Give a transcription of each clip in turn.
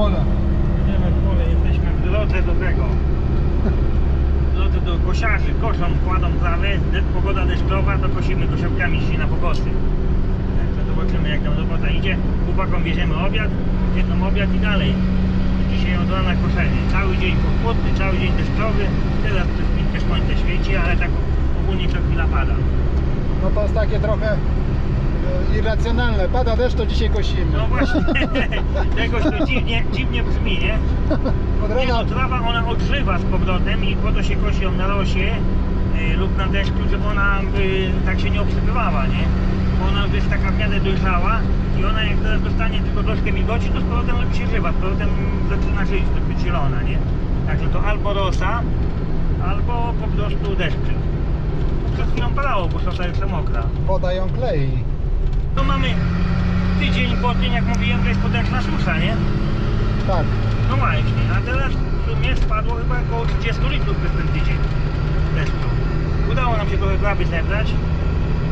pole. Idziemy w pole, jesteśmy w drodze do tego. W drodze do kosiarzy. Koszą, kładą trawę, pogoda deszczowa, to kosimy dzisiaj na pogosy. Także zobaczymy jak tam robota idzie. Chłopakom bierzemy obiad, jedną obiad i dalej. Dzisiaj od rana koszenie. Cały dzień pochmurny, cały dzień deszczowy. Teraz chwilkę słońce świeci, ale tak ogólnie co chwila pada. No to jest takie trochę irracjonalne. Pada deszcz, to dzisiaj kosimy. No właśnie, jakoś to dziwnie, dziwnie brzmi, nie? Od Nie no, trawa ona odżywa z powrotem i po to się kosi ją na losie y, lub na deszczu, żeby ona y, tak się nie obsypywała, nie? Bo ona już jest taka w miarę dojrzała i ona jak teraz dostanie tylko troszkę wilgoci, to z powrotem robi się żywa, z powrotem zaczyna żyć, być zielona, nie? Także to albo rosa, albo po prostu deszczyk. Przed chwilą padało, bo szota jeszcze mokra. woda ją klei. To mamy tydzień po tym, jak mówiłem, że jest potężna susza, nie? Tak. No właśnie, a teraz w sumie spadło chyba około 30 litrów przez ten tydzień deszczu. Udało nam się trochę trawy zebrać.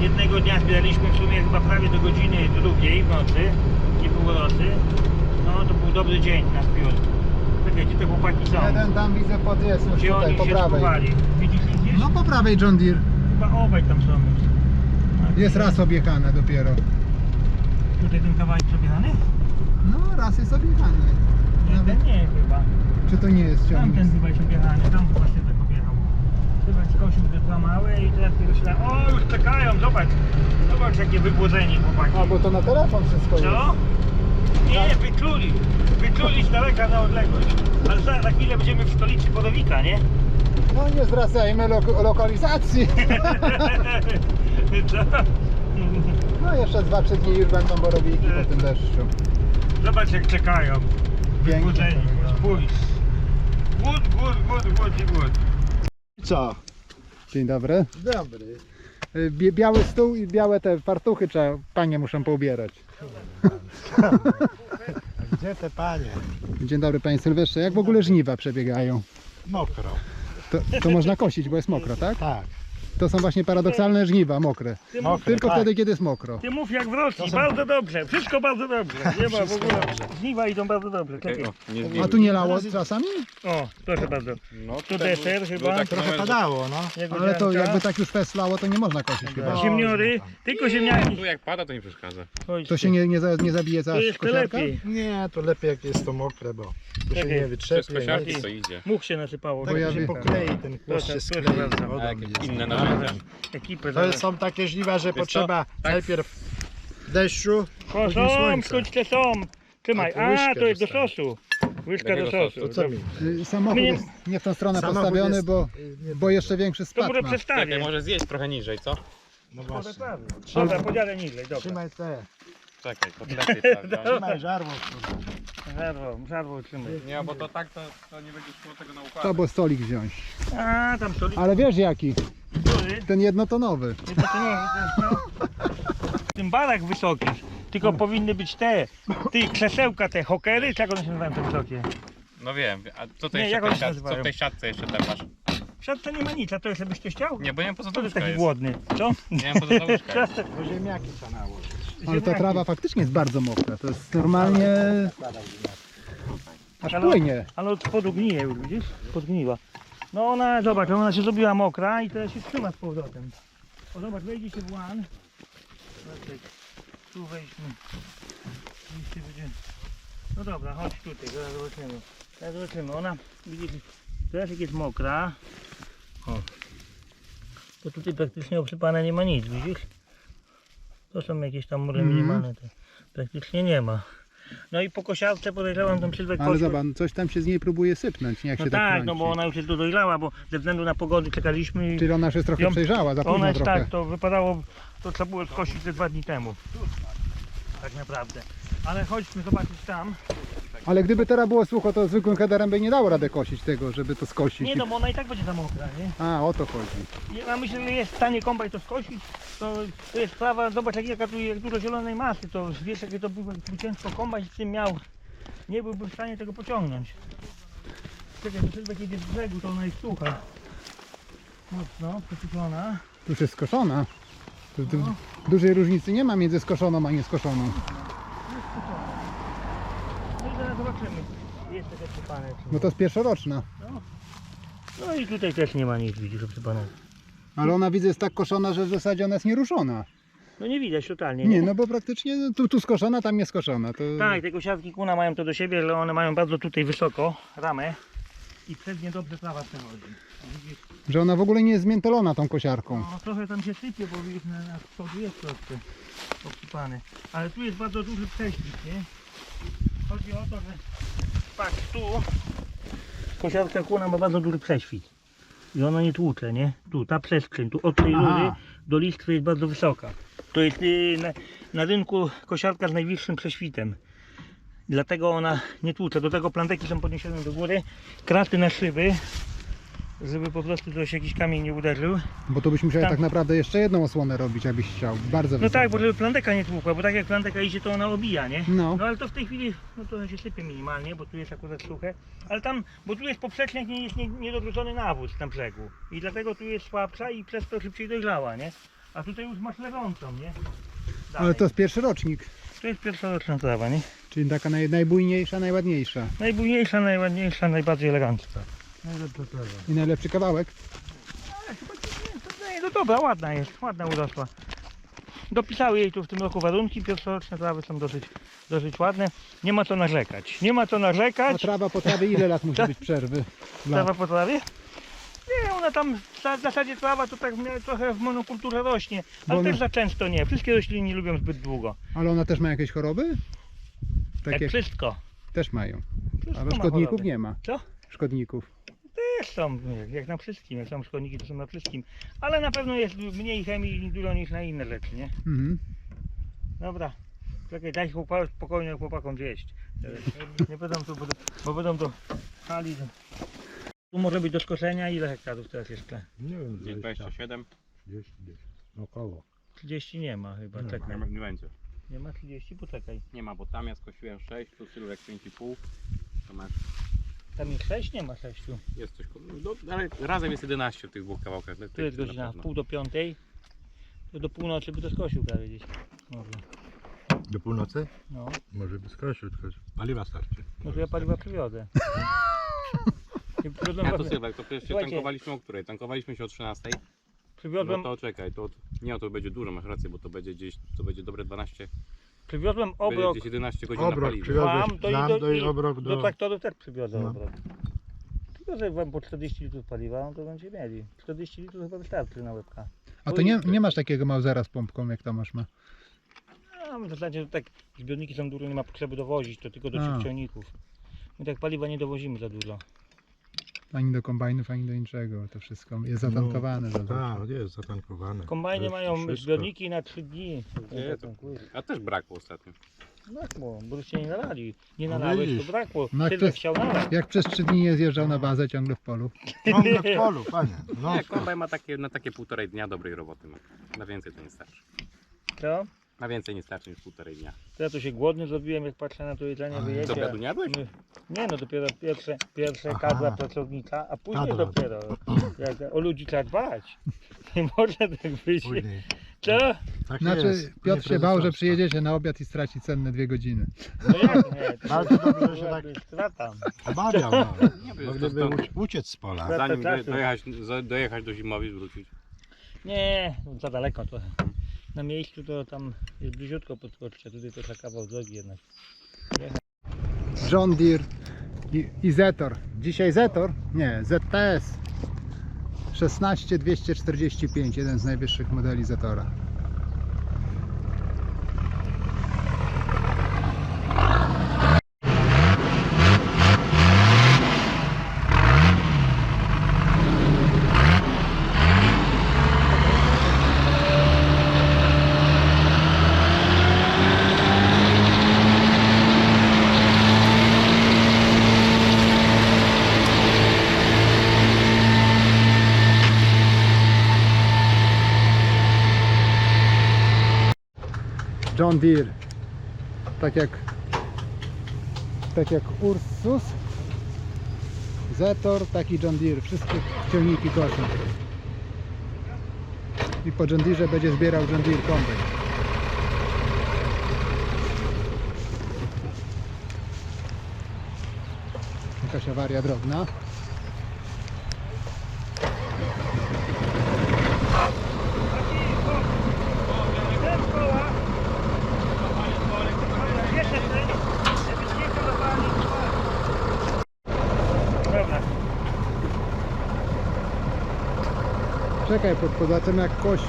Jednego dnia zbieraliśmy w sumie chyba prawie do godziny drugiej w nocy, nie było rosy. No to był dobry dzień na zbiór. Czekaj, gdzie te chłopaki są? Jeden tam widzę pod jest już Gdzie tutaj oni po się prawej. schowali? Widzisz ich gdzieś? No po prawej John Deere. Chyba obaj tam są już. Jest raz objechane dopiero. Tutaj ten kawałek przebierany? No raz jest objechany. Nie, Nawet, ten nie chyba. czy to nie jest ciągnik? Tamten chyba jest objechany, tam się tak objechał. Chyba skosił te dwa małe i teraz tylko się O, już czekają, zobacz. Zobacz jakie wygłodzeni chłopaki. A bo to na telefon wszystko jest. Co? Nie, wyczuli. Wyczuli z daleka na odległość. Ale za, za chwilę będziemy w stolicy Podowika, nie? No nie zwracajmy lo lokalizacji. No jeszcze dwa, trzy dni już będą borowiki po tym deszczu. Zobacz jak czekają. Pięknie. Spójrz. Głód, głód, głód, głód i głód. Co? Dzień dobry. Dobry. Y, bie- Biały stół i białe te fartuchy trzeba, panie muszą poubierać. Gdzie te panie? Dzień dobry panie Sylwestrze. Jak w ogóle żniwa przebiegają? Mokro. To, to można kosić, bo jest mokro, tak? Tak. To są właśnie paradoksalne żniwa, mokre. Ty mów, Mokre, Tylko tak. wtedy, kiedy jest mokro. ty mów jak w Rosji, To są- bardzo dobrze, wszystko bardzo dobrze. Nie ma w ogóle, dobrze. żniwa idą bardzo dobrze. Czekaj. A tu nie lało czasami? O, proszę bardzo. No, Tu deser chyba. tak Trochę że- padało, no. Jego Ale to ziarnka. jakby tak już festlało, to nie można kosić chyba. No. Ziemniory, tylko ziemniaki. Tu jak pada, to nie przeszkadza. To się nie, nie, za- nie zabije To cała jeszcze kosiarka? lepiej. Nie, to lepiej jak jest to mokre, bo Czekaj. nie Przez wyczepie. kosiarki nic. to idzie. Much się nasypało. Tak Bo ja się wiem. poklei, ten kłos Proszę, się proszę sklei. bardzo. wodą A jest. inne No. narzędzia. Ekipę To są takie żniwa, że Wiesz co? potrzeba Tak. najpierw deszczu, O, później są, słońca. są. Trzymaj. A tu A, łyżkę to jest do dostałem. sosu. Łyżka do Jakiego sosu. sosu? To co mi? Y, Samochód Mnie- jest nie w tą stronę Samochód postawiony, jest, bo, y, bo jeszcze większy To spad może ma. przestawię. Może zjeść trochę niżej, co? No Może właśnie. prawie. Dobra, podzielę niżej, dobra. Trzymaj te. Czekaj, to lepiej tak, no. Trzymaj żarło. Żarło, żarło trzymaj. Nie, bo to tak, to, to nie będzie szło tego na układ. Trzeba było stolik wziąć. A, tam solik. Ale wiesz jaki? Który? Ten jednotonowy. Nie, to nie, no. W tym barach wysokich, tylko powinny być te, ty krzesełka, te hokery, czy jak one się nazywają te wysokie? No wiem, a co to Nie, jeszcze jak w one tej się siatce, co nazywają? w tej siatce jeszcze tam masz? W siatce nie ma nic, a to jeszcze byś chciał? Nie, bo nie wiem po co To jest taki jest. głodny, co? Nie wiem po co to łóżka jest. Bo ziemniaki trzeba nałożyć. Ale ta trawa faktycznie jest bardzo mokra. To jest normalnie... Aż Ale- płynie. Ale od spodu gnije już, widzisz? Podgniła. No ona, zobacz, ona się zrobiła mokra i teraz się trzyma z powrotem. O zobacz, wejdzie się w łan. Zobaczcie, Tu wejdźmy. Oczywiście będzie... No dobra, chodź tutaj, zaraz zobaczymy. Teraz zobaczymy, ona, widzisz, teraz jak jest mokra. O. To tutaj praktycznie obsypane nie ma nic, widzisz? To są jakieś tam mury Mhm. minimalne, to praktycznie nie ma. No i po kosiarce podejrzewam tą sylwę Ale zobacz, coś tam się z niej próbuje sypnąć, nie jak no się tak, tak no bo ona już jest tu dojrzała, bo ze względu na pogody czekaliśmy i Czyli ona już jest trochę ją- przejrzała, za ona jest trochę. tak, to wypadało, to trzeba było skosić te dwa dni temu. Tak naprawdę. Ale chodźmy zobaczyć tam. Ale gdyby teraz było sucho, to zwykłym headerem by nie dało radę kosić tego, żeby to skosić. Nie no, bo ona i tak będzie za mokra, nie? A, o to chodzi. Ja myślę, że jest w stanie kombaj to skosić, to, to jest sprawa, zobacz jak, jaka tu, jak dużo zielonej masy, to wiesz jakie to by, by ciężko kombaj z tym miał, nie byłby w stanie tego pociągnąć. Czekaj, to Sylwek jedzie z brzegu, to ona jest sucha. Mocno, przesuszona. Tu już jest skoszona. Tu, tu dużej różnicy nie ma między skoszoną a nieskoszoną. No zobaczymy. Jest No to jest pierwszoroczna. nie. No i tutaj też nie ma nic, widzisz, obsypane. Ale ona widzę jest tak koszona, że w zasadzie ona jest nieruszona. No nie widać totalnie. Nie, no bo praktycznie no, tu, tu skoszona, tam nie skoszona. To... Tak, te kosiarki kuna mają to do siebie, że one mają bardzo tutaj wysoko ramę i przez nie dobrze trawa przechodzi. Widzisz, Że ona w ogóle nie jest zmiętolona tą kosiarką. no trochę tam się sypie, bo widzisz na, na przodu jest troszkę obsypany. Ale tu jest bardzo duży prześwit, nie? Chodzi o to, że patrz tu kosiarka kuna ma bardzo duży prześwit. I ona nie tłucze, nie? Tu, ta przestrzeń, tu od tej rury do listwy jest bardzo wysoka. To jest y, na, na rynku kosiarka z najwyższym prześwitem. Dlatego ona nie tłucze. Do tego planteki są podniesione do góry, kraty na szyby, żeby po prostu coś jakiś kamień nie uderzył. Bo to byś musiał Tak. tak naprawdę jeszcze jedną osłonę robić, abyś chciał. Bardzo No wysoko. tak, bo żeby planteka nie tłukła, bo tak jak planteka idzie, to ona obija, nie? No. No ale to w tej chwili, no to się sypie minimalnie, bo tu jest akurat suche. Ale tam, bo tu jest poprzecznik, nie jest nie- niedobrudzony nawóz na brzegu. I dlatego tu jest słabsza i przez to szybciej dojrzała, nie? A tutaj już masz leżącą, nie? Ale Dalej. to jest pierwszy rocznik. to jest pierwszoroczna trawa, nie? Czyli taka naj, najbujniejsza, najładniejsza. Najbujniejsza, najładniejsza, najbardziej elegancka. Najlepsza trawa. I najlepszy kawałek. Ale chyba nie, to nie, no dobra, ładna jest, ładna urosła. Dopisały jej tu w tym roku warunki, pierwszoroczne trawy są dosyć, dosyć ładne. Nie ma co narzekać. Nie ma co A narzekać. trawa po trawie ile lat musi być przerwy? Trawa po trawie? Nie, ona tam w za- w zasadzie trawa to tak trochę w monokulturze rośnie, ale ona- też za często nie. Wszystkie rośliny nie lubią zbyt długo. Ale ona też ma jakieś choroby? Jak Takie wszystko. też mają. wszystko Ale ma szkodników choroby. nie ma. Co? Szkodników. Też są, jak- na wszystkim. Jak są szkodniki, to są na wszystkim. Ale na pewno jest mniej chemii dużo niż na inne rzeczy, nie? Mhm. Dobra. Czekaj, daj chłopa, spokojnie chłopakom zjeść. Nie będą tu, bo będą do hali. Tu może być do skoszenia ile hektarów teraz jeszcze? Nie wiem, Gdzieś 27? 30 gdzieś. Około. 30 nie ma chyba, Nie czekaj. Nie, nie będzie. Nie ma 30, poczekaj. Nie ma, bo tam ja skosiłem 6, tu sylwek 5,5. To masz, Tam jest 6, nie ma 6. jest coś, no, ale razem jest 11 w tych dwóch kawałkach. Tu jest godzina pół do piątej. To do północy by to skosił prawie gdzieś. Może. Do północy? No, Może by skosił, tylko paliwa starczy. no to ja paliwa przywiozę. I przywiozłem, Ja to Sylwek, to przecież się Słuchajcie. tankowaliśmy o której? Tankowaliśmy się o 13. przywiozłem, No to czekaj, to nie, to będzie dużo, masz rację, bo to będzie gdzieś, to będzie dobre 12, przywiozłem będzie obrok. gdzieś 11 godzin na Obrok paliwie. przywiozłeś Mam, to i nam do, do, i obrok do do... traktorów też przywiozę No. obrok. Przywiozę wam po 40 litrów paliwa, no to będziecie mieli. 40 litrów chyba wystarczy na łebka. A to nie, nie masz takiego Mausera z pompką, jak Tomasz ma. No, w zasadzie to tak zbiorniki są duże, nie ma potrzeby dowozić, to tylko do A. ciągników. My tak paliwa nie dowozimy za dużo. Ani do kombajnów, ani do niczego. To wszystko jest zatankowane. za dużo. Tak, jest zatankowane. Kombajny Jest mają wszystko. zbiorniki na 3 dni. Nie, to- A też brakło ostatnio. Brakło, bo już się nie nalali. Nie No nalałeś, to brakło. No chciał nalać. Jak przez trzy dni nie zjeżdżał na bazę, ciągle w polu. Ciągle w polu, panie. No, Nie, kombaj ma takie, na takie półtorej dnia dobrej roboty. Ma. Na więcej to nie starczy. Co? Na więcej nie starczy niż półtorej dnia. To ja tu się głodny zrobiłem, jak patrzę na to jedzenie, A, Co, wyjecie. obiadu nie jadłeś? Nie no, dopiero pierwsze, pierwsze Aha. kadra pracownika, a później Kadra. dopiero. Jak o ludzi trzeba dbać. Nie może tak być. później. Co? Tak Znaczy, jest. Piotr się bał, że przyjedziecie na obiad i straci cenne dwie godziny. No jak nie? To Bardzo dobrze, że się byłaby strata. Obawiał, no. Nie, bo to- to- uciec z pola. Zanim do, dojechać, za- dojechać do zimowi, wrócić. Nie, za daleko trochę. Na miejscu to tam jest bliziutko podskoczyć, a tutaj to trzeba kawał drogi jednak. John Deere i, i Zetor. Dzisiaj Zetor? Nie, ZTS 16245, jeden z najwyższych modeli Zetora. John Deere. Tak jak tak jak Ursus, Zetor, taki John Deere. Wszystkie ciągniki koszą. I po John Deere będzie zbierał John Deere kombajn. Jakaś awaria drobna. Czekaj, pod podatem jak kosi.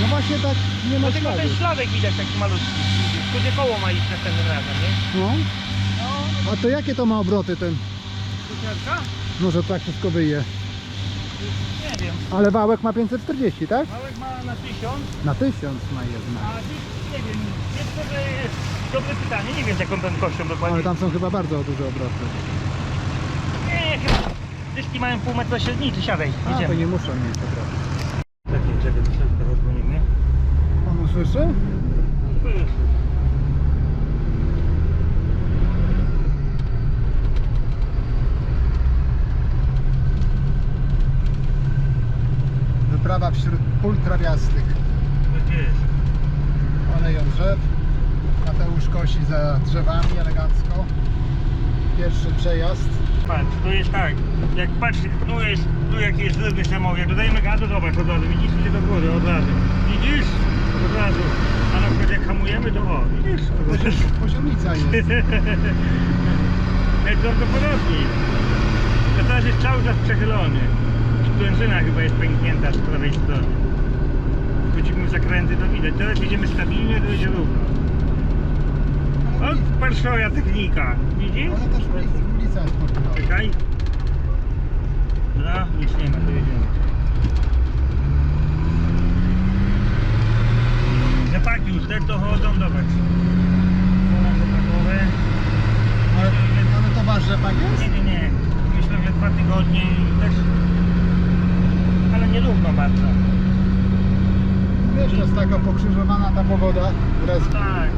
No właśnie tak nie ma tylko śladu. ten szladek widać taki malutki. Gdzie koło ma iść następnym razem, nie? No. No, A to jakie to ma obroty ten? kucharka? Może tak wszystko wyje. Nie wiem. Ale wałek ma 540, tak? Małek ma na 1000, Na 1000 ma a dziś nie wiem. Jest to, że jest dobre pytanie. Nie wiem z jaką prędkością dokładnie. Ale tam są chyba bardzo duże obroty. Nie, chyba. Dyski mają pół metra średnicy, siadaj. A, to Idziemy. nie muszą mieć obroty. Czekaj, czekaj, to sobie teraz dzwonimy. On usłyszy? Wyprawa wśród pól trawiastych. Tak jest. Oleją drzew. Mateusz kosi za drzewami elegancko. Pierwszy przejazd. Patrz, to jest tak, jak patrz, tu jest, tu jak jest ryby samochód, jak dodajemy gazu, zobacz od razu, widzisz, idzie do góry od razu, widzisz, od razu, a na przykład jak hamujemy, to o, widzisz, Poziom- Poziomica jest. najprawdopodobniej, to teraz jest cały czas przechylony, benzyna chyba jest pęknięta z prawej strony, wchodzimy w zakręty, to widać, teraz jedziemy stabilnie, to jedzie równo. O, parszoja technika, widzisz? Ale też ulica, jest. Czekaj. No, nic nie ma, to jedziemy. Zapaki już te to chodzą, zobacz. Zapakowe. Ale, ale to wasz rzepak Nie, jest? nie, nie. Myślę, że dwa tygodnie i też... Bardzo. Wiesz, to jest taka pokrzyżowana ta pogoda. Raz, Tak.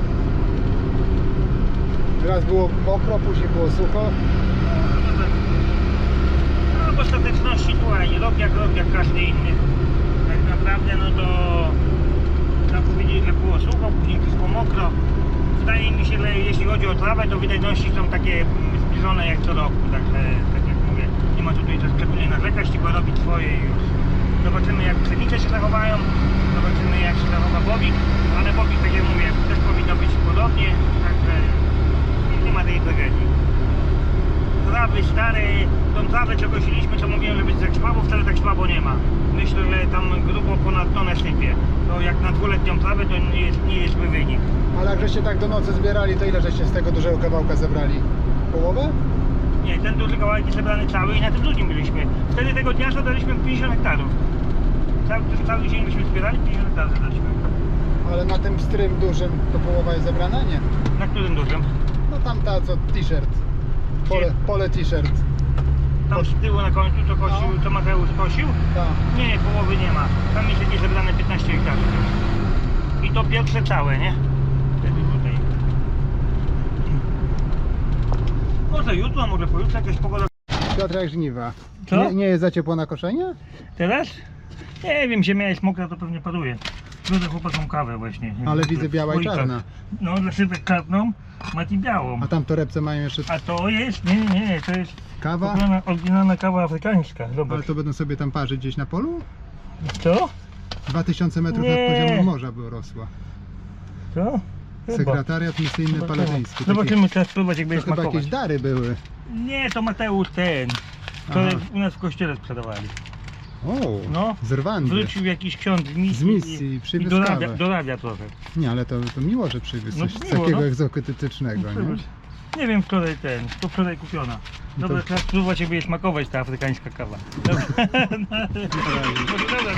raz było mokro, później było sucho. No w ostateczności słuchaj, rok jak rok, jak każdy inny. Tak naprawdę no to trzeba powiedzieć, że było sucho, później wszystko mokro. Wydaje mi się, że jeśli chodzi o trawę, to wydajności są takie mm, zbliżone jak co roku. Także tak jak mówię, nie ma tutaj co szczególnie narzekać, tylko robić swoje i już. Zobaczymy jak pszenice się zachowają, zobaczymy jak się zachowa bobik, ale bobik tak jak mówię, też powinno być podobnie, także nie ma tej tragedii trawy stare, tą trawę co kosiliśmy, co mówiłem, że być tak słabo, wcale tak słabo nie ma. Myślę, że tam grubo ponad tonę sypie. To jak na dwuletnią trawę to nie jest, nie jest zły wynik. Ale jak żeście tak do nocy zbierali, to ile żeście z tego dużego kawałka zebrali? Połowę? Nie, ten duży kawałek jest zebrany cały i na tym drugim byliśmy. Wtedy tego dnia zadaliśmy 50 hektarów. Cały, cały dzień byśmy zbierali, 50 hektarów zadaliśmy. Ale na tym strym dużym to połowa jest zebrana? Nie. Na którym dużym? No tam ta co t-shirt. Pole, pole t-shirt. Tam z tyłu na końcu to kosił, to Mateusz kosił? Tak. Nie, połowy nie ma. Tam jest jakieś zebrane 15 hektarów. I to pierwsze całe, nie? Wtedy tutaj. Może jutro, może pojutrze jakaś pogoda. Piotr jak żniwa. Co? Nie, nie jest za ciepło na koszenie? Teraz? Nie wiem, ziemia jest mokra, to pewnie paruje. Będę chłopakom kawę właśnie. Ale widzę biała i Słoika. czarna. No, dla szybek czarną, Mati białą. A tam torebce mają jeszcze A to jest, nie, nie, nie, to jest kawa? oryginalna, oryginalna kawa afrykańska. Ale Zobacz. to będą sobie tam parzyć gdzieś na polu? Co? 2000 metrów Nie. nad poziomem morza by rosła. Co? Chyba. Sekretariat misyjny Zobaczymy. Zobaczymy, teraz spróbować jak To będzie chyba smakować. jakieś dary były. Nie, to Mateusz ten, który Aha. u nas w kościele sprzedawali. O, No. z Rwandy. Wrócił jakiś ksiądz z misji, Z misji, i, i przywiózł dorabia, kawę. dorabia trochę. Nie, ale to, to miło, że przywiózł No coś miło, takiego no. egzotycznego, nie? Nie wiem, wczoraj ten, to wczoraj kupiona. No Dobra, to- teraz spróbować, jakby je smakować ta afrykańska kawa. Dobra. Dobra. Dobra.